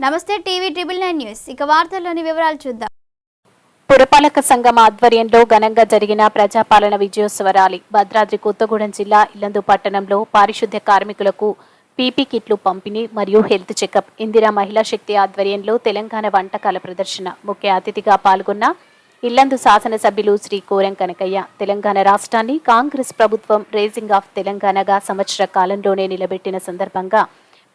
నమస్తే TV triple nine news. ఇక వార్తల్లోని వివరాలు చూద్దాం. పురపాలక సంఘం ఆధ్వర్యంలో ఘనంగా జరిగిన ప్రజాపాలన విజయోత్సవ ర్యాలీ భద్రాద్రి కొత్తగూడెం జిల్లా ఇల్లందు పట్టణంలో పారిశుద్ధ్య కార్మికులకు పీపీ కిట్లు పంపిణీ మరియు హెల్త్ చెకప్ ఇందిరా మహిళా శక్తి ఆధ్వర్యంలో తెలంగాణ వంటకాల ప్రదర్శన. ముఖ్య అతిథిగా పాల్గొన్న ఇల్లందు శాసనసభ్యులు శ్రీ కోరం కనకయ్య. తెలంగాణ రాష్ట్రాన్ని కాంగ్రెస్ ప్రభుత్వం రేజింగ్ ఆఫ్ తెలంగాణగా సంవత్సర కాలంలోనే నిలబెట్టిన సందర్భంగా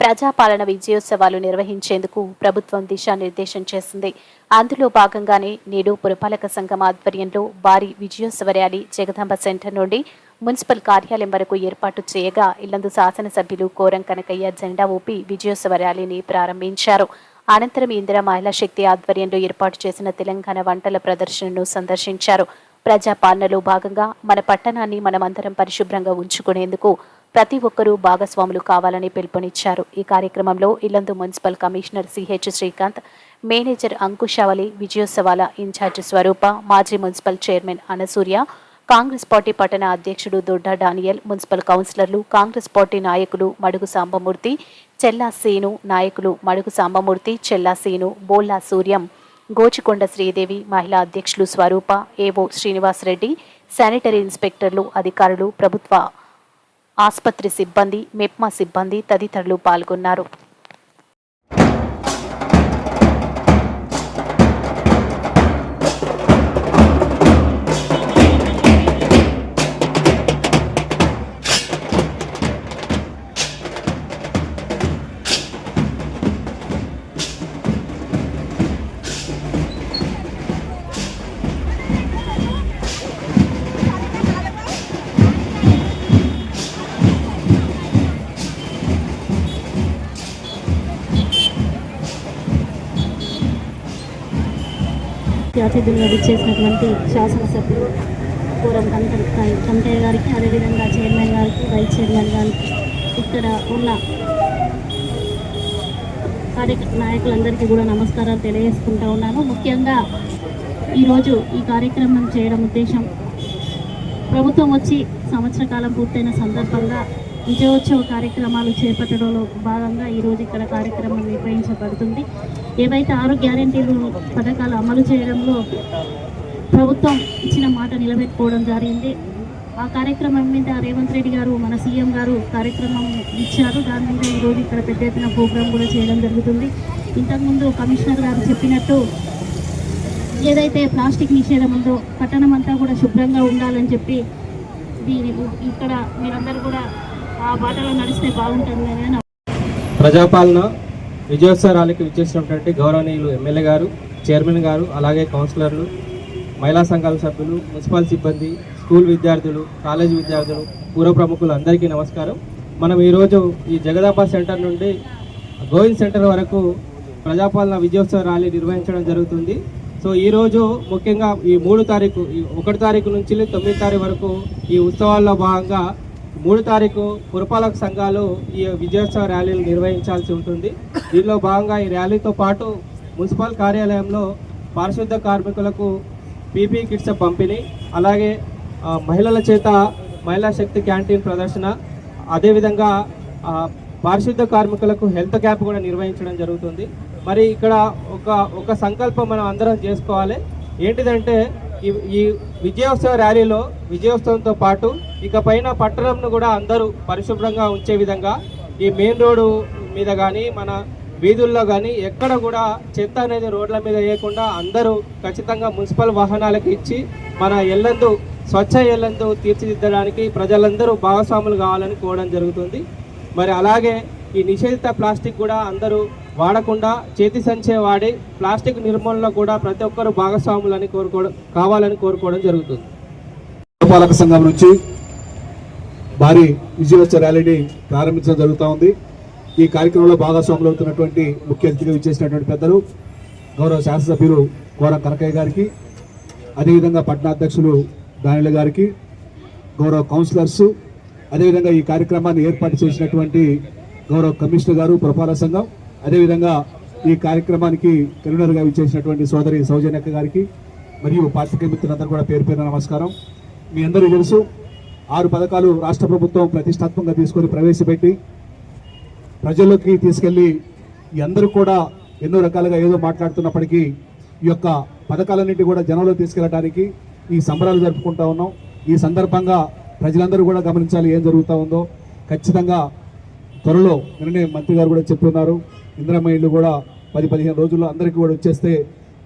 ప్రజాపాలన విజయోత్సవాలు నిర్వహించేందుకు ప్రభుత్వం దిశానిర్దేశం చేసింది. అందులో భాగంగానే నేడు పురపాలక సంఘం ఆధ్వర్యంలో భారీ విజయోత్సవ ర్యాలీ జగదాంబ సెంటర్ నుండి మున్సిపల్ కార్యాలయం వరకు ఏర్పాటు చేయగా ఇల్లందు శాసనసభ్యులు కోరం కనకయ్య జెండా ఊపి విజయోత్సవ ర్యాలీని ప్రారంభించారు. అనంతరం ఇందిరా మహిళా శక్తి ఆధ్వర్యంలో ఏర్పాటు చేసిన తెలంగాణ వంటల ప్రదర్శనను సందర్శించారు. ప్రజాపాలనలో భాగంగా మన పట్టణాన్ని మనమందరం పరిశుభ్రంగా ఉంచుకునేందుకు ప్రతి ఒక్కరూ భాగస్వాములు కావాలని పిలుపునిచ్చారు. ఈ కార్యక్రమంలో Yellandu municipal commissioner CH Srikanth manager Ankushavali విజయోత్సవాల in charge Swarupa మాజీ municipal chairman Anasurya Congress party పట్టణ అధ్యక్షుడు దొడ్డ డానియల్ మున్సిపల్ కౌన్సిలర్లు కాంగ్రెస్ పార్టీ నాయకులు మడుగు సాంబమూర్తి చెల్లా సీను నాయకులు మడుగు సాంబమూర్తి చెల్లా సీను బోల్లా సూర్యం గోచికొండ శ్రీదేవి మహిళా అధ్యక్షులు స్వరూప ఏవో శ్రీనివాసరెడ్డి శానిటరీ ఇన్స్పెక్టర్లు అధికారులు ప్రభుత్వ ఆసుపత్రి సిబ్బంది మెప్మా సిబ్బంది తదితరులు పాల్గొన్నారు. అతిథులుగా విచ్చేసినటువంటి శాసనసభ్యులు పూర్వం కంట కంటయ్య గారికి అదేవిధంగా చైర్మన్ గారికి వైస్ చైర్మన్ గారికి ఇక్కడ ఉన్న కార్య నాయకులందరికీ కూడా నమస్కారాలు తెలియజేసుకుంటా ఉన్నాను. ముఖ్యంగా ఈరోజు ఈ కార్యక్రమం చేయడం ఉద్దేశం. ప్రభుత్వం వచ్చి సంవత్సర కాలం పూర్తయిన సందర్భంగా విజయోత్సవ కార్యక్రమాలు చేపట్టడంలో భాగంగా ఈరోజు ఇక్కడ కార్యక్రమం నిర్వహించబడుతుంది. ఏవైతే ఆరు గ్యారంటీలు పథకాలు అమలు చేయడంలో ప్రభుత్వం ఇచ్చిన మాట నిలబెట్టుకోవడం జరిగింది. ఆ కార్యక్రమం మీద రేవంత్ రెడ్డి గారు మన సీఎం గారు కార్యక్రమం ఇచ్చారు. దాని మీద ఈరోజు ఇక్కడ పెద్ద ఎత్తున ప్రోగ్రాం కూడా చేయడం జరుగుతుంది. ఇంతకుముందు కమిషనర్ గారు చెప్పినట్టు ఏదైతే ప్లాస్టిక్ నిషేధం ఉందో పట్టణం అంతా కూడా శుభ్రంగా ఉండాలని చెప్పి దీని ఇక్కడ మీరందరూ కూడా ఆ బాటలో నడిస్తే ప్రజాపాలన విజయోత్సవ ర్యాలీకి విచ్చేసినటువంటి గౌరవనీయులు ఎమ్మెల్యే గారు చైర్మన్ గారు అలాగే కౌన్సిలర్లు మహిళా సంఘాల సభ్యులు మున్సిపల్ సిబ్బంది స్కూల్ విద్యార్థులు కాలేజీ విద్యార్థులు పూర్వ ప్రముఖులు అందరికీ నమస్కారం. మనం ఈరోజు ఈ జగదాంబ సెంటర్ నుండి గోవింద్ సెంటర్ వరకు ప్రజాపాలన విజయోత్సవ ర్యాలీ నిర్వహించడం జరుగుతుంది. సో ఈరోజు ముఖ్యంగా ఈ మూడు తారీఖు ఈ ఒకటి తారీఖు నుంచి తొమ్మిది తారీఖు వరకు ఈ ఉత్సవాల్లో భాగంగా మూడు తారీఖు పురపాలక సంఘాలు ఈ విజయోత్సవ ర్యాలీలు నిర్వహించాల్సి ఉంటుంది. దీనిలో భాగంగా ఈ ర్యాలీతో పాటు మున్సిపల్ కార్యాలయంలో పారిశుద్ధ కార్మికులకు పీపీ కిట్స్ పంపిణీ అలాగే మహిళల చేత మహిళా శక్తి క్యాంటీన్ ప్రదర్శన అదేవిధంగా పారిశుద్ధ కార్మికులకు హెల్త్ క్యాంప్ కూడా నిర్వహించడం జరుగుతుంది. మరి ఇక్కడ ఒక ఒక సంకల్పం మనం అందరం చేసుకోవాలి. ఏంటిదంటే ఈ ఈ విజయోత్సవ ర్యాలీలో విజయోత్సవంతో పాటు ఇక పైన పట్టణంను కూడా అందరూ పరిశుభ్రంగా ఉంచే విధంగా ఈ మెయిన్ రోడ్డు మీద కానీ మన వీధుల్లో కానీ ఎక్కడ కూడా చెత్త అనేది రోడ్ల మీద వేయకుండా అందరూ ఖచ్చితంగా మున్సిపల్ వాహనాలకు ఇచ్చి మన ఎల్లందు స్వచ్ఛ ఎల్లందు తీర్చిదిద్దడానికి ప్రజలందరూ భాగస్వాములు కావాలని కోరడం జరుగుతుంది. మరి అలాగే ఈ నిషేధిత ప్లాస్టిక్ కూడా అందరూ వాడకుండా చేతి సంచే వాడి ప్లాస్టిక్ నిర్మూలనలో కూడా ప్రతి ఒక్కరూ భాగస్వాములని కోరుకోవడం కావాలని కోరుకోవడం జరుగుతుంది. పురపాలక సంఘం నుంచి భారీ విజయోత్సవ ర్యాలీని ప్రారంభించడం జరుగుతూ ఉంది. ఈ కార్యక్రమంలో భాగస్వాములు అవుతున్నటువంటి ముఖ్య అతిథిగా విచ్చేసినటువంటి పెద్దలు గౌరవ శాసనసభ్యులు కోర కనకయ్య గారికి అదేవిధంగా పట్టణాధ్యక్షులు దానిల గారికి గౌరవ కౌన్సిలర్స్ అదేవిధంగా ఈ కార్యక్రమాన్ని ఏర్పాటు చేసినటువంటి గౌరవ కమిషనర్ గారు పురపాలక సంఘం అదేవిధంగా ఈ కార్యక్రమానికి కరీంనగర్గా ఇచ్చేసినటువంటి సోదరి సౌజన్యక్క గారికి మరియు పార్టీ మిత్రులందరూ కూడా పేరు పేరు నమస్కారం. మీ అందరూ తెలుసు ఆరు పథకాలు రాష్ట్ర ప్రభుత్వం ప్రతిష్టాత్మకంగా తీసుకొని ప్రవేశపెట్టి ప్రజల్లోకి తీసుకెళ్ళి అందరూ కూడా ఎన్నో రకాలుగా ఏదో మాట్లాడుతున్నప్పటికీ ఈ యొక్క పథకాలన్నింటి కూడా జనంలో తీసుకెళ్ళడానికి ఈ సంబరాలు జరుపుకుంటా ఉన్నాం. ఈ సందర్భంగా ప్రజలందరూ కూడా గమనించాలి ఏం జరుగుతూ ఉందో. ఖచ్చితంగా త్వరలో నిన్ననే మంత్రి గారు కూడా చెప్తున్నారు ఇందిరమ్మ ఇల్లు కూడా పది పదిహేను రోజుల్లో అందరికీ కూడా వచ్చేస్తే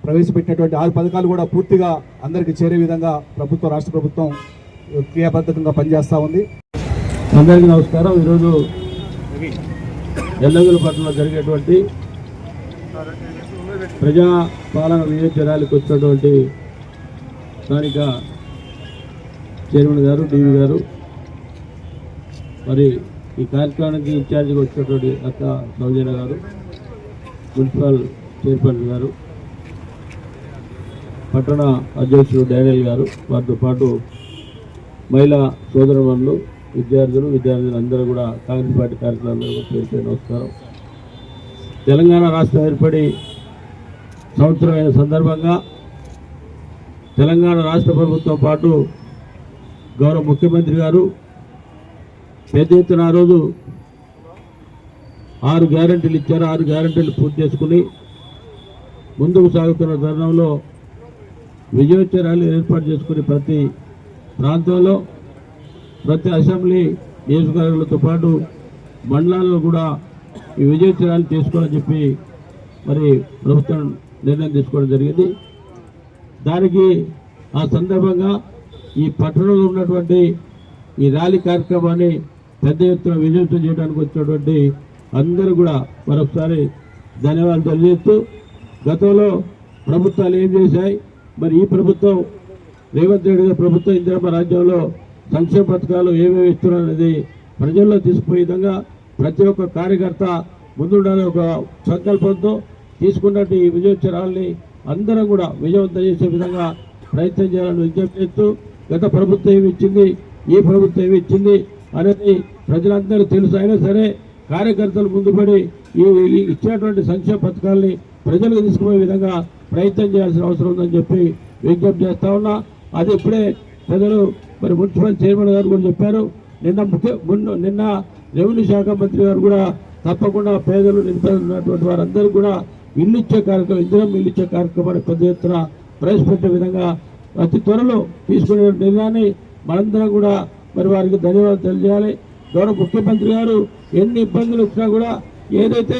ప్రవేశపెట్టినటువంటి ఆరు పథకాలు కూడా పూర్తిగా అందరికీ చేరే విధంగా ప్రభుత్వం రాష్ట్ర ప్రభుత్వం క్రియాబద్ధకంగా పనిచేస్తూ ఉంది. అందరికీ నమస్కారం. ఈరోజు ఎల్లగల పట్టణంలో జరిగేటువంటి ప్రజా పాలన నియోజకవర్గాలకు వచ్చినటువంటి స్థానిక చైర్మన్ గారు డీవీ గారు మరి ఈ కార్యక్రమానికి ఇన్ఛార్జిగా వచ్చినటువంటి అక్క సౌజన్య గారు మున్సిపల్ చైర్పర్సన్ గారు పట్టణ అధ్యక్షుడు డానియల్ గారు వారితో పాటు మహిళా సోదరులు విద్యార్థులు విద్యార్థులు అందరూ కూడా కాంగ్రెస్ పార్టీ కార్యక్రమాలు పేరు నమస్కారం. తెలంగాణ రాష్ట్రం ఏర్పడి సంవత్సరమైన సందర్భంగా తెలంగాణ రాష్ట్ర ప్రభుత్వం పాటు గౌరవ ముఖ్యమంత్రి గారు పెద్ద ఎత్తున ఆ రోజు ఆరు గ్యారంటీలు ఇచ్చారు. ఆరు గ్యారంటీలు పూర్తి చేసుకుని ముందుకు సాగుతున్న తరుణంలో విజయోత్సవాలు ఏర్పాటు చేసుకుని ప్రతి ప్రాంతంలో ప్రతి అసెంబ్లీ నియోజకవర్గాలతో పాటు మండలాల్లో కూడా ఈ విజయోత్సవాలు చేసుకోవాలని చెప్పి మరి ప్రభుత్వం నిర్ణయం తీసుకోవడం జరిగింది. దానికి ఆ సందర్భంగా ఈ పట్టణంలో ఉన్నటువంటి ఈ ర్యాలీ కార్యక్రమాన్ని పెద్ద ఎత్తున విజయవంతం చేయడానికి వచ్చినటువంటి అందరూ కూడా మరొకసారి ధన్యవాదాలు తెలియజేస్తూ గతంలో ప్రభుత్వాలు ఏం చేశాయి? మరి ఈ ప్రభుత్వం రేవంత్ రెడ్డి గారి ప్రభుత్వం ఇందిరమ్మ రాజ్యంలో సంక్షేమ పథకాలు ఏమేమి ఇస్తున్నారనేది ప్రజల్లో తీసుకుపోయే విధంగా ప్రతి ఒక్క కార్యకర్త ముందుండాలని ఒక సంకల్పంతో తీసుకున్నట్టు ఈ విజయోత్సరాల్ని అందరం కూడా విజయవంతం చేసే విధంగా ప్రయత్నం చేయాలని విజ్ఞప్తి చేస్తూ గత ప్రభుత్వం ఏమి ఇచ్చింది? ఈ ప్రభుత్వం ఏమి ఇచ్చింది? అనేది ప్రజలందరూ తెలుసు. అయినా సరే కార్యకర్తలు ముందుపడి ఈ ఇచ్చేటువంటి ఇచ్చినటువంటి సంక్షేమ పథకాల్ని ప్రజలకు తీసుకుపోయే విధంగా ప్రయత్నం చేయాల్సిన అవసరం ఉందని చెప్పి విజ్ఞప్తి చేస్తా ఉన్నా. అది ఇప్పుడే ప్రజలు మరి మున్సిపల్ చైర్మన్ గారు కూడా చెప్పారు. నిన్న ముఖ్య నిన్న రెవెన్యూ శాఖ మంత్రి గారు కూడా తప్పకుండా పేదలు నిరుపేదలున్నటువంటి వారందరూ కూడా ఇల్లు ఇచ్చే కార్యక్రమం ఇందిరం ఇల్లు ఇచ్చే కార్యక్రమాన్ని పెద్ద ఎత్తున ప్రవేశపెట్టే విధంగా అతి త్వరలో తీసుకునే నిర్ణయాన్ని మనందరం కూడా మరి వారికి ధన్యవాదాలు తెలియజేయాలి. గౌరవ ముఖ్యమంత్రి గారు ఎన్ని ఇబ్బందులు వచ్చినా కూడా ఏదైతే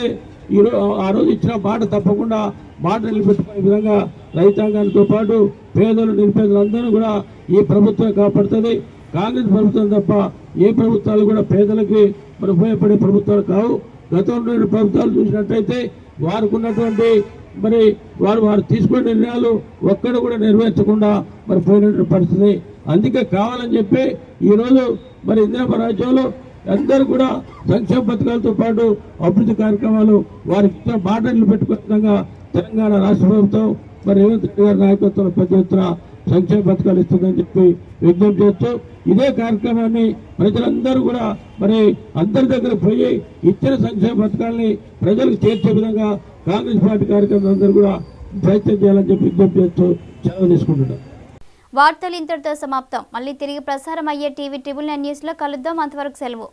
ఈ ఆ రోజు ఇచ్చిన మాట తప్పకుండా మాట నిలబెట్టుకునే విధంగా రైతాంగానితో పాటు పేదలు నిరుపేదలందరూ కూడా ఈ ప్రభుత్వం కాపాడుతుంది. కాంగ్రెస్ ప్రభుత్వం తప్ప ఏ ప్రభుత్వాలు కూడా పేదలకి మరి ఉపయోగపడే ప్రభుత్వాలు కావు. గతంలో ప్రభుత్వాలు చూసినట్టయితే వారికి ఉన్నటువంటి మరి వారు వారు తీసుకునే నిర్ణయాలు ఒక్కడు కూడా నెరవేర్చకుండా మరి పోయినటువంటి పరిస్థితి. అందుకే కావాలని చెప్పి ఈరోజు మరి ఇందిరా రాజ్యంలో అందరూ కూడా సంక్షేమ పథకాలతో పాటు అభివృద్ధి కార్యక్రమాలు వారికి బాటలు పెట్టుకునే విధంగా తెలంగాణ రాష్ట్ర ప్రభుత్వం మరి రేవంత్ రెడ్డి గారి నాయకత్వంలో పెద్ద ఎత్తున సంక్షేమ పథకాలు ఇస్తుందని చెప్పి విజ్ఞప్తి చేస్తూ ఇదే కార్యక్రమాన్ని ప్రజలందరూ కూడా మరి అందరి దగ్గర పోయి ఇచ్చిన సంక్షేమ పథకాలని ప్రజలకు చేర్చే విధంగా కాంగ్రెస్ పార్టీ కార్యక్రమం అందరూ కూడా ప్రయత్నం చేయాలని చెప్పి విజ్ఞప్తి చేస్తూ సెలవు తీసుకుంటున్నాం. వార్తలు ఇంతటితో సమాప్తం. మళ్ళీ తిరిగి ప్రసారం అయ్యే టీవీ ట్రిబుల్ నైన్ న్యూస్లో కలుద్దాం. అంతవరకు సెలవు.